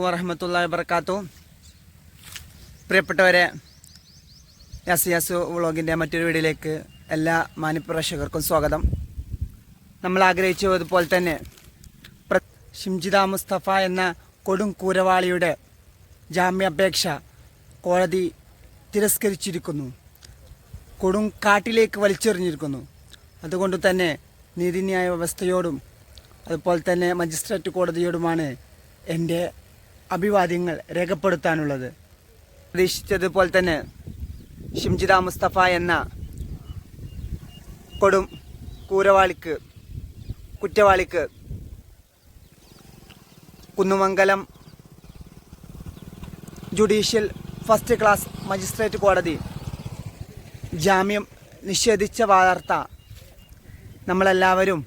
വറഹമത്തുള്ള വർക്കാത്തു പ്രിയപ്പെട്ടവരെ യാസ് യാസ് വ്ളോഗിന്റെ മറ്റൊരു വീഡിയോയിലേക്ക് എല്ലാ മാനിപ്രേക്ഷകർക്കും സ്വാഗതം. നമ്മൾ ആഗ്രഹിച്ചതുപോലെ തന്നെ ഷിംജിദ മുസ്തഫ എന്ന കൊടും കൂരവാളിയുടെ ജാമ്യാപേക്ഷ കോടതി തിരസ്കരിച്ചിരിക്കുന്നു. കൊടും കാട്ടിലേക്ക് വലിച്ചെറിഞ്ഞിരിക്കുന്നു. അതുകൊണ്ട് തന്നെ നീതിന്യായ വ്യവസ്ഥയോടും അതുപോലെ തന്നെ മജിസ്ട്രേറ്റ് കോടതിയോടുമാണ് എന്റെ അഭിവാദ്യങ്ങൾ രേഖപ്പെടുത്താനുള്ളത്. പ്രതീക്ഷിച്ചതുപോലെ തന്നെ ഷിംജിത മുസ്തഫ എന്ന കൊടും കൂരവാളിക്ക് കുറ്റവാളിക്ക് Kunnamangalam judicial first class magistrate കോടതി ജാമ്യം നിഷേധിച്ച വാർത്ത നമ്മളെല്ലാവരും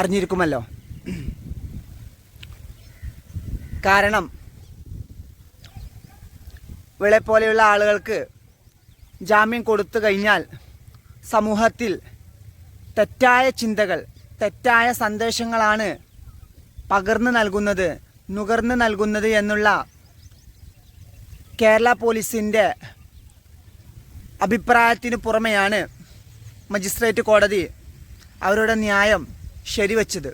അറിഞ്ഞിരിക്കുമല്ലോ. കാരണം ഇവളെ പോലെയുള്ള ആളുകൾക്ക് ജാമ്യം കൊടുത്തു കഴിഞ്ഞാൽ സമൂഹത്തിൽ തെറ്റായ ചിന്തകൾ തെറ്റായ സന്ദേശങ്ങളാണ് പകർന്നു നൽകുന്നത് നുകർന്നു നൽകുന്നത് എന്നുള്ള കേരള പോലീസിന്റെ അഭിപ്രായത്തിന് പുറമെയാണ് മജിസ്ട്രേറ്റ് കോടതി അവരുടെ ന്യായം ശരിവച്ചത്.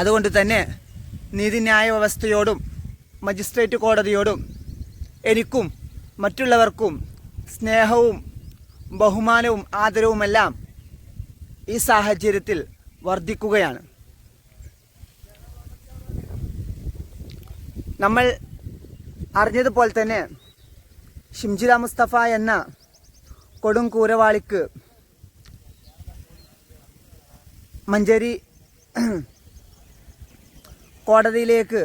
അതുകൊണ്ട് തന്നെ നീതിന്യായ വ്യവസ്ഥയോടും മജിസ്ട്രേറ്റ് കോടതിയോടും എനിക്കും മറ്റുള്ളവർക്കും സ്നേഹവും ബഹുമാനവും ആദരവുമെല്ലാം ഈ സാഹചര്യത്തിൽ വർദ്ധിക്കുകയാണ്. നമ്മൾ അറിഞ്ഞതുപോലെ തന്നെ ഷിംജില മുസ്തഫ എന്ന കൊടും കൂരവാളിക്ക് മഞ്ചേരി കോടതിയിലേക്ക്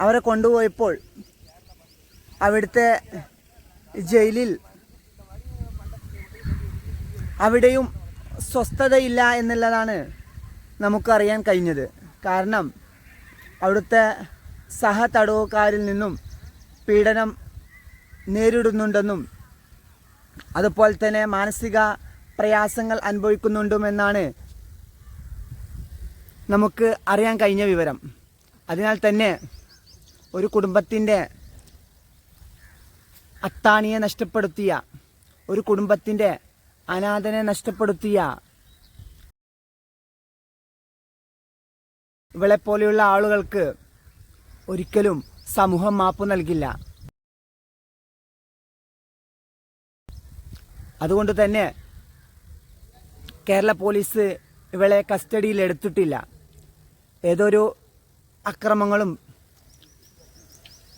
അവരെ കൊണ്ടുപോയപ്പോൾ അവിടുത്തെ ജയിലിൽ അവിടെയും സ്വസ്ഥതയില്ല എന്നുള്ളതാണ് നമുക്കറിയാൻ കഴിഞ്ഞത്. കാരണം അവിടുത്തെ സഹ തടവുകാരിൽ നിന്നും പീഡനം നേരിടുന്നുണ്ടെന്നും അതുപോലെ തന്നെ മാനസിക പ്രയാസങ്ങൾ അനുഭവിക്കുന്നുണ്ടുമെന്നാണ് നമുക്ക് അറിയാൻ കഴിഞ്ഞ വിവരം. അതിനാൽ തന്നെ ഒരു കുടുംബത്തിന്റെ അത്താണിയെ നഷ്ടപ്പെടുത്തിയ ഒരു കുടുംബത്തിന്റെ അനാഥനെ നഷ്ടപ്പെടുത്തിയ ഇവളെ പോലെയുള്ള ആളുകൾക്ക് ഒരിക്കലും സമൂഹം മാപ്പ് നൽകില്ല. അതുകൊണ്ട് തന്നെ കേരള പോലീസ് ഇവളെ കസ്റ്റഡിയിൽ എടുത്തിട്ടില്ല. ഏതൊരു അക്രമങ്ങളും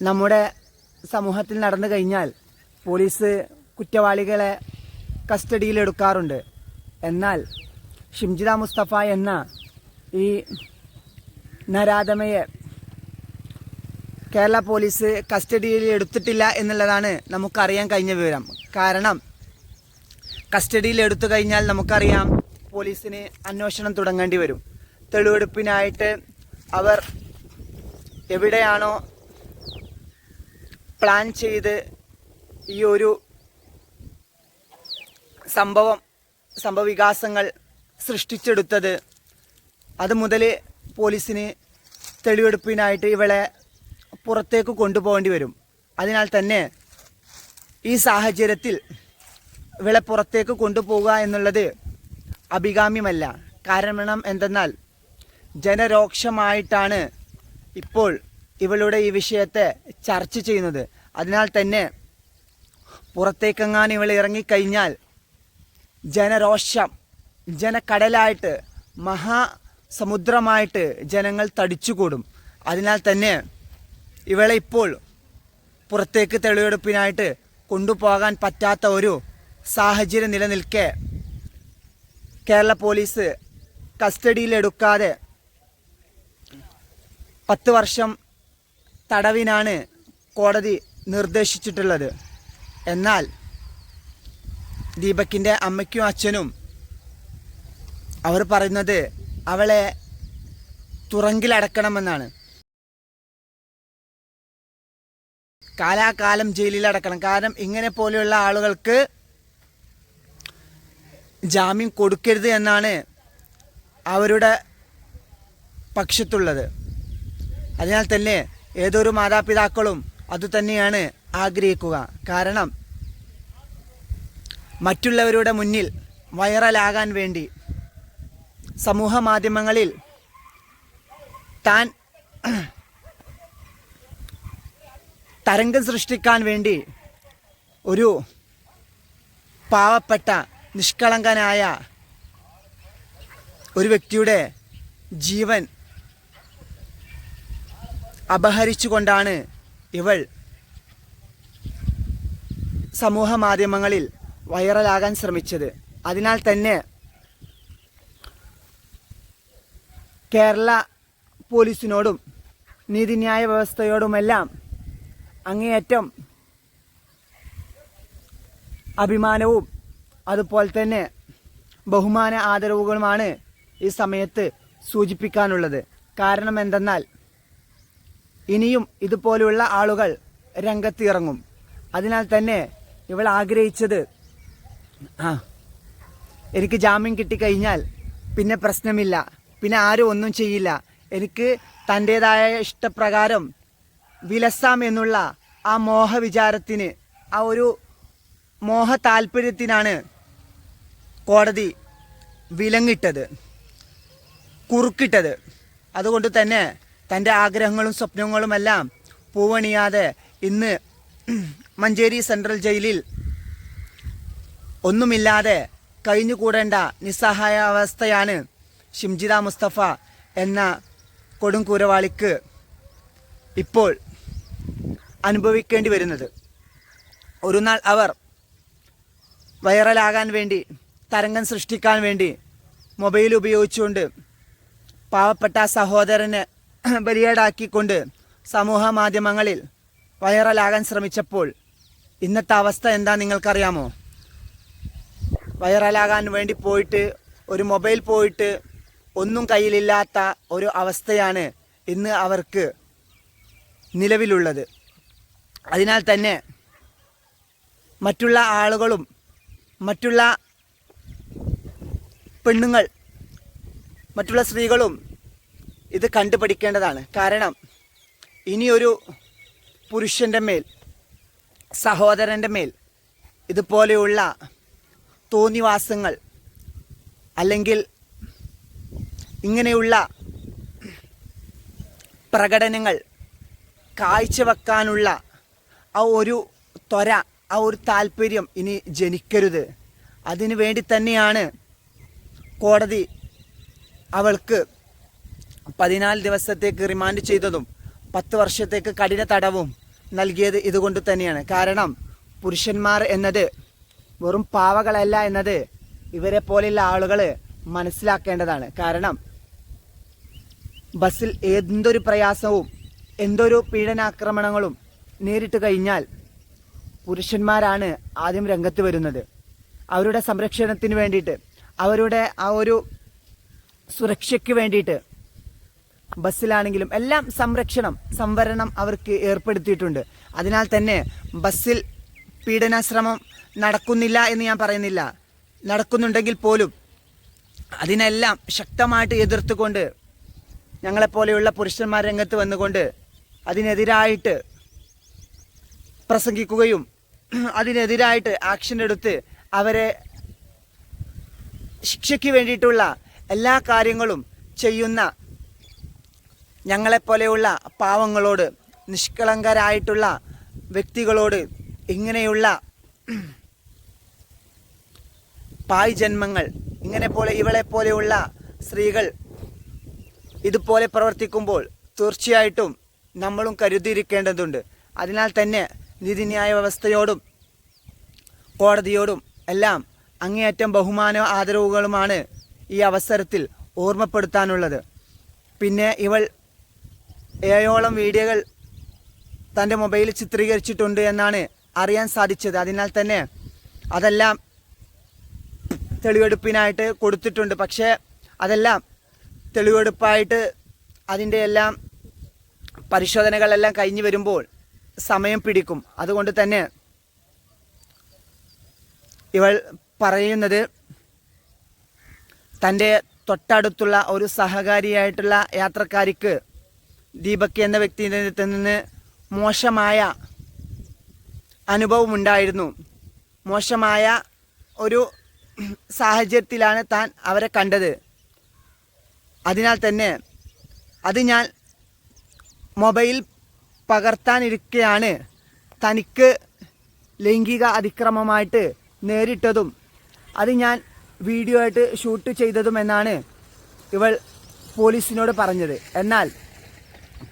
നമ്മുടെ സമൂഹത്തിൽ നടന്നു കഴിഞ്ഞാൽ പോലീസ് കുറ്റവാളികളെ കസ്റ്റഡിയിലെടുക്കാറുണ്ട്. എന്നാൽ ഷിംജിത മുസ്തഫ എന്ന ഈ നരാധമയെ കേരള പോലീസ് കസ്റ്റഡിയിൽ എടുത്തിട്ടില്ല എന്നുള്ളതാണ് നമുക്കറിയാൻ കഴിഞ്ഞ വിവരം. കാരണം കസ്റ്റഡിയിൽ എടുത്തു കഴിഞ്ഞാൽ നമുക്കറിയാം പോലീസിന് അന്വേഷണം തുടങ്ങേണ്ടി വരും. തെളിവെടുപ്പിനായിട്ട് അവർ എവിടെയാണോ പ്ലാൻ ചെയ്ത് ഈ ഒരു സംഭവം സംഭവവികാസങ്ങൾ സൃഷ്ടിച്ചെടുത്തത്. അത് മുതൽ പോലീസിന് തെളിവെടുപ്പിനായിട്ട് ഇവളെ പുറത്തേക്ക് കൊണ്ടുപോകേണ്ടി വരും. അതിനാൽ തന്നെ ഈ സാഹചര്യത്തിൽ ഇവളെ പുറത്തേക്ക് കൊണ്ടുപോവുക എന്നുള്ളത് അഭികാമ്യമല്ല. കാരണം എന്തെന്നാൽ ജനരോക്ഷമായിട്ടാണ് ഇപ്പോൾ ഇവളുടെ ഈ വിഷയത്തെ ചർച്ച ചെയ്യുന്നത്. അതിനാൽ തന്നെ പുറത്തേക്കെങ്ങാൻ ഇവൾ ഇറങ്ങിക്കഴിഞ്ഞാൽ ജനരോഷം ജനക്കടലായിട്ട് മഹാസമുദ്രമായിട്ട് ജനങ്ങൾ തടിച്ചുകൂടും. അതിനാൽ തന്നെ ഇവളെ ഇപ്പോൾ പുറത്തേക്ക് തെളിവെടുപ്പിനായിട്ട് കൊണ്ടുപോകാൻ പറ്റാത്ത ഒരു സാഹചര്യം നിലനിൽക്കെ കേരള പോലീസ് കസ്റ്റഡിയിലെടുക്കാതെ പത്ത് വർഷം തടവിനാണ് കോടതി നിർദ്ദേശിച്ചിട്ടുള്ളത്. എന്നാൽ ദീപക്കിന്റെ അമ്മയ്ക്കും അച്ഛനും അവർ പറയുന്നത് അവളെ തുറങ്കിലടക്കണമെന്നാണ്. കാലാകാലം ജയിലിൽ അടക്കണം കാരണം ഇങ്ങനെ പോലെയുള്ള ആളുകൾക്ക് ജാമ്യം കൊടുക്കരുത് എന്നാണ് അവരുടെ പക്ഷത്തുള്ളത്. അതിനാൽ തന്നെ ഏതൊരു മാതാപിതാക്കളും അതുതന്നെയാണ് ആഗ്രഹിക്കുക. കാരണം മറ്റുള്ളവരുടെ മുന്നിൽ വൈറലാകാൻ വേണ്ടി സമൂഹ മാധ്യമങ്ങളിൽ താൻ തരംഗം സൃഷ്ടിക്കാൻ വേണ്ടി ഒരു പാവപ്പെട്ട നിഷ്കളങ്കനായ ഒരു വ്യക്തിയുടെ ജീവൻ അപഹരിച്ചുകൊണ്ടാണ് ഇവൾ സമൂഹ മാധ്യമങ്ങളിൽ വൈറലാകാൻ ശ്രമിച്ചത്. അതിനാൽ തന്നെ കേരള പോലീസിനോടും നീതിന്യായ വ്യവസ്ഥയോടുമെല്ലാം അങ്ങേയറ്റം അഭിമാനവും അതുപോലെ തന്നെ ബഹുമാന ആദരവുകളുമാണ് ഈ സമയത്ത് സൂചിപ്പിക്കാനുള്ളത്. കാരണം എന്തെന്നാൽ ഇനിയും ഇതുപോലെയുള്ള ആളുകൾ രംഗത്തിറങ്ങും. അതിനാൽ തന്നെ ഇവൾ ആഗ്രഹിച്ചത് ആ എനിക്ക് ജാമ്യം കിട്ടിക്കഴിഞ്ഞാൽ പിന്നെ പ്രശ്നമില്ല പിന്നെ ആരും ഒന്നും ചെയ്യില്ല. എനിക്ക് തന്റെതായ ഇഷ്ടപ്രകാരം വിലസാം എന്നുള്ള ആ മോഹവിചാരത്തിന് ആ ഒരു മോഹ താല്പര്യത്തിനാണ് കോടതി വിലങ്ങിട്ടത് കുറുക്കിട്ടത്. അതുകൊണ്ട് തന്നെ തന്റെ ആഗ്രഹങ്ങളും സ്വപ്നങ്ങളുമെല്ലാം പൂവണിയാതെ ഇന്ന് മഞ്ചേരി സെൻട്രൽ ജയിലിൽ ഒന്നുമില്ലാതെ കഴിഞ്ഞുകൂടേണ്ട നിസ്സഹായ അവസ്ഥയാണ് ഷിംജിത മുസ്തഫ എന്ന കൊടുങ്കൂരവാളിക്ക് ഇപ്പോൾ അനുഭവിക്കേണ്ടി വരുന്നത്. ഒരു നാൾ അവർ വൈറലാകാൻ വേണ്ടി തരംഗം സൃഷ്ടിക്കാൻ വേണ്ടി മൊബൈൽ ഉപയോഗിച്ചുകൊണ്ട് പാവപ്പെട്ട സഹോദരനെ ബലിയേടാക്കിക്കൊണ്ട് സമൂഹ മാധ്യമങ്ങളിൽ വൈറലാകാൻ ശ്രമിച്ചപ്പോൾ ഇന്നത്തെ അവസ്ഥ എന്താ നിങ്ങൾക്കറിയാമോ? വൈറലാകാൻ വേണ്ടി പോയിട്ട് ഒരു മൊബൈൽ പോയിട്ട് ഒന്നും കയ്യിലില്ലാത്ത ഒരു അവസ്ഥയാണ് ഇന്ന് അവർക്ക് നിലവിലുള്ളത്. അതിനാൽ തന്നെ മറ്റുള്ള ആളുകളും മറ്റുള്ള പെണ്ണുങ്ങൾ മറ്റുള്ള സ്ത്രീകളും ഇത് കണ്ടുപഠിക്കേണ്ടതാണ്. കാരണം ഇനിയൊരു പുരുഷന്റെ മേൽ സഹോദരന്റെ മേൽ ഇതുപോലെയുള്ള തോന്നിവാസങ്ങൾ അല്ലെങ്കിൽ ഇങ്ങനെയുള്ള പ്രകടനങ്ങൾ കാഴ്ചവെക്കാനുള്ള ആ ഒരു ത്വര ആ ഒരു താല്പര്യം ഇനി ജനിക്കരുത്. അതിനു വേണ്ടി തന്നെയാണ് കോടതി അവൾക്ക് പതിനാല് ദിവസത്തേക്ക് റിമാൻഡ് ചെയ്തതും പത്ത് വർഷത്തേക്ക് കഠിന തടവും നൽകിയത് ഇതുകൊണ്ട് തന്നെയാണ്. കാരണം പുരുഷന്മാർ എന്നത് വെറും പാവകളല്ല എന്നത് ഇവരെ പോലെയുള്ള ആളുകൾ മനസ്സിലാക്കേണ്ടതാണ്. കാരണം ബസ്സിൽ എന്തൊരു പ്രയാസവും എന്തൊരു പീഡനാക്രമണങ്ങളും നേരിട്ട് കഴിഞ്ഞാൽ പുരുഷന്മാരാണ് ആദ്യം രംഗത്ത് വരുന്നത്. അവരുടെ സംരക്ഷണത്തിന് വേണ്ടിയിട്ട് അവരുടെ ആ ഒരു സുരക്ഷയ്ക്ക് വേണ്ടിയിട്ട് ബസ്സിലാണെങ്കിലും എല്ലാം സംരക്ഷണം സംവരണം അവർക്ക് ഏർപ്പെടുത്തിയിട്ടുണ്ട്. അതിനാൽ തന്നെ ബസ്സിൽ പീഡനാശ്രമം നടക്കുന്നില്ല എന്ന് ഞാൻ പറയുന്നില്ല. നടക്കുന്നുണ്ടെങ്കിൽ പോലും അതിനെല്ലാം ശക്തമായിട്ട് എതിർത്തുകൊണ്ട് ഞങ്ങളെപ്പോലെയുള്ള പുരുഷന്മാർ രംഗത്ത് വന്നുകൊണ്ട് അതിനെതിരായിട്ട് പ്രസംഗിക്കുകയും അതിനെതിരായിട്ട് ആക്ഷൻ എടുത്ത് അവരെ ശിക്ഷയ്ക്ക് വേണ്ടിയിട്ടുള്ള എല്ലാ കാര്യങ്ങളും ചെയ്യുന്ന ഞങ്ങളെപ്പോലെയുള്ള പാവങ്ങളോട് നിഷ്കളങ്കരായിട്ടുള്ള വ്യക്തികളോട് ഇങ്ങനെയുള്ള പായ് ജന്മങ്ങൾ ഇങ്ങനെ പോലെ ഇവളെ പോലെയുള്ള സ്ത്രീകൾ ഇതുപോലെ പ്രവർത്തിക്കുമ്പോൾ തീർച്ചയായിട്ടും നമ്മളും കരുതിയിരിക്കേണ്ടതുണ്ട്. അതിനാൽ തന്നെ നീതിന്യായ വ്യവസ്ഥയോടും കോടതിയോടും എല്ലാം അങ്ങേയറ്റം ബഹുമാന ആദരവുകളുമാണ് ഈ അവസരത്തിൽ ഓർമ്മപ്പെടുത്താനുള്ളത്. പിന്നെ ഇവൾ ഏഴോളം വീഡിയോകൾ തന്റെ മൊബൈലിൽ ചിത്രീകരിച്ചിട്ടുണ്ട് എന്നാണ് അറിയാൻ സാധിച്ചത്. അതിനാൽ തന്നെ അതെല്ലാം തെളിവെടുപ്പിനായിട്ട് കൊടുത്തിട്ടുണ്ട്. പക്ഷേ അതെല്ലാം തെളിവെടുപ്പായിട്ട് അതിന്റെ എല്ലാം പരിശോധനകളെല്ലാം കഴിഞ്ഞു വരുമ്പോൾ സമയം പിടിക്കും. അതുകൊണ്ട് തന്നെ ഇവൾ പറയുന്നത് തന്റെ തൊട്ടടുത്തുള്ള ഒരു സഹകാരിയായിട്ടുള്ള യാത്രക്കാരിക്ക് ദീപക് എന്ന വ്യക്തിയുടെ അടുത്ത് നിന്ന് മോശമായ അനുഭവമുണ്ടായിരുന്നു. മോശമായ ഒരു സാഹചര്യത്തിലാണ് താൻ അവരെ കണ്ടത്. അതിനാൽ തന്നെ അത് ഞാൻ മൊബൈൽ പകർത്താനിരിക്കെയാണ് തനിക്ക് ലൈംഗിക അതിക്രമമായിട്ട് നേരിട്ടതും അത് ഞാൻ വീഡിയോ ആയിട്ട് ഷൂട്ട് ചെയ്തതും എന്നാണ് ഇവൾ പോലീസിനോട് പറഞ്ഞത്. എന്നാൽ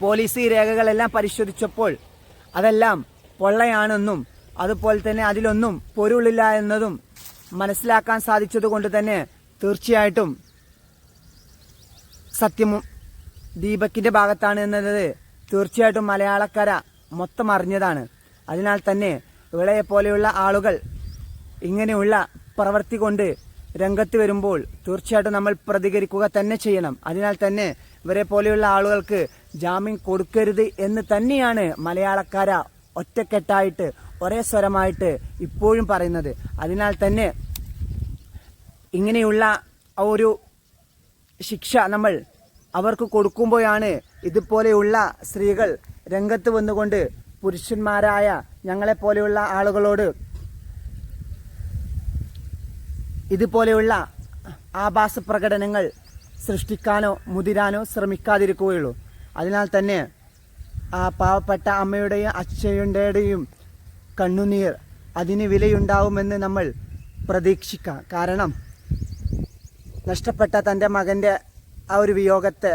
പോലീസ് ഈ രേഖകളെല്ലാം പരിശോധിച്ചപ്പോൾ അതെല്ലാം പൊള്ളയാണെന്നും അതുപോലെ തന്നെ അതിലൊന്നും പൊരുളില്ല എന്നതും മനസ്സിലാക്കാൻ സാധിച്ചത് കൊണ്ട് തന്നെ തീർച്ചയായിട്ടും സത്യം ദീപക്കിന്റെ ഭാഗത്താണ് എന്നത് തീർച്ചയായിട്ടും മലയാളക്കര മൊത്തം അറിഞ്ഞതാണ്. അതിനാൽ തന്നെ ഇവളെ പോലെയുള്ള ആളുകൾ ഇങ്ങനെയുള്ള പ്രവൃത്തി കൊണ്ട് രംഗത്ത് വരുമ്പോൾ തീർച്ചയായിട്ടും നമ്മൾ പ്രതികരിക്കുക തന്നെ ചെയ്യണം. അതിനാൽ തന്നെ ഇവരെ പോലെയുള്ള ആളുകൾക്ക് ജാമ്യം കൊടുക്കരുത് എന്ന് തന്നെയാണ് മലയാളക്കാര ഒറ്റക്കെട്ടായിട്ട് ഒരേ സ്വരമായിട്ട് ഇപ്പോഴും പറയുന്നത്. അതിനാൽ തന്നെ ഇങ്ങനെയുള്ള ഒരു ശിക്ഷ നമ്മൾ അവർക്ക് കൊടുക്കുമ്പോഴാണ് ഇതുപോലെയുള്ള സ്ത്രീകൾ രംഗത്ത് വന്നുകൊണ്ട് പുരുഷന്മാരായ ഞങ്ങളെപ്പോലെയുള്ള ആളുകളോട് ഇതുപോലെയുള്ള ആഭാസ പ്രകടനങ്ങൾ സൃഷ്ടിക്കാനോ മുതിരാനോ ശ്രമിക്കാതിരിക്കുകയുള്ളൂ. അതിനാൽ തന്നെ ആ പാവപ്പെട്ട അമ്മയുടെയും അച്ഛയുടെയും കണ്ണുനീർ അതിന് വിലയുണ്ടാവുമെന്ന് നമ്മൾ പ്രതീക്ഷിക്കാം. കാരണം നഷ്ടപ്പെട്ട തന്റെ മകന്റെ ആ ഒരു വിയോഗത്തെ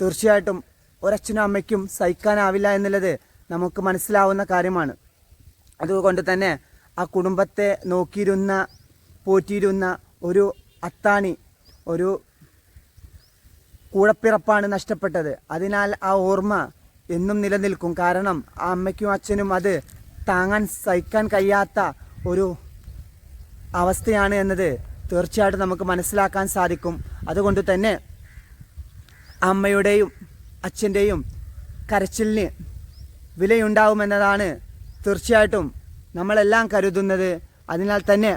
തീർച്ചയായിട്ടും ഒരച്ഛനും അമ്മയ്ക്കും സഹിക്കാനാവില്ല എന്നുള്ളത് നമുക്ക് മനസ്സിലാവുന്ന കാര്യമാണ്. അതുകൊണ്ട് തന്നെ ആ കുടുംബത്തെ നോക്കിയിരുന്ന പോറ്റിയിരുന്ന ഒരു അത്താണി ഒരു കൂടപ്പിറപ്പാണ് നഷ്ടപ്പെട്ടത്. അതിനാൽ ആ ഓർമ്മ എന്നും നിലനിൽക്കും. കാരണം ആ അമ്മയ്ക്കും അച്ഛനും അത് താങ്ങാൻ സഹിക്കാൻ കഴിയാത്ത ഒരു അവസ്ഥയാണ് എന്നത് തീർച്ചയായിട്ടും നമുക്ക് മനസ്സിലാക്കാൻ സാധിക്കും. അതുകൊണ്ട് തന്നെ അമ്മയുടെയും അച്ഛന്റെയും കരച്ചിലിന് വിലയുണ്ടാവുമെന്നതാണ് തീർച്ചയായിട്ടും നമ്മളെല്ലാം കരുതുന്നത്. അതിനാൽ തന്നെ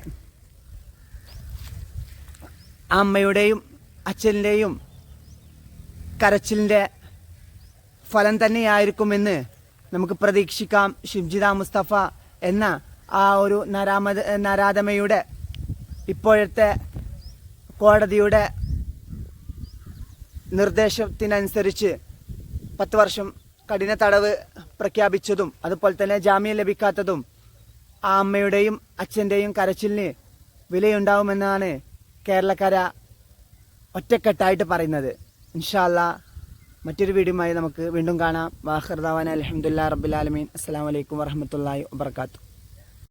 അമ്മയുടെയും അച്ഛന്റെയും കരച്ചിലിന്റെ ഫലം തന്നെയായിരിക്കുമെന്ന് നമുക്ക് പ്രതീക്ഷിക്കാം. ഷിംജിത മുസ്തഫ എന്ന ആ ഒരു നരാമത നരാധമയുടെ ഇപ്പോഴത്തെ കോടതിയുടെ നിർദ്ദേശത്തിനനുസരിച്ച് പത്ത് വർഷം കഠിന തടവ് പ്രഖ്യാപിച്ചതും അതുപോലെ തന്നെ ജാമ്യം ലഭിക്കാത്തതും ആ അമ്മയുടെയും അച്ഛന്റെയും കരച്ചിലിന് വിലയുണ്ടാവുമെന്നാണ് കേരളക്കര ഒറ്റക്കെട്ടായിട്ട് പറയുന്നത്. ഇൻഷാല്ല മറ്റൊരു വീഡിയോയുമായി നമുക്ക് വീണ്ടും കാണാം. വാഹർദാവാൻ അലഹമുല്ലാ റബ്ബുലാലമീൻ അസ്സാം വലൈക്കും വർഹമത്തല്ലാഹി വാബർക്കാത്തു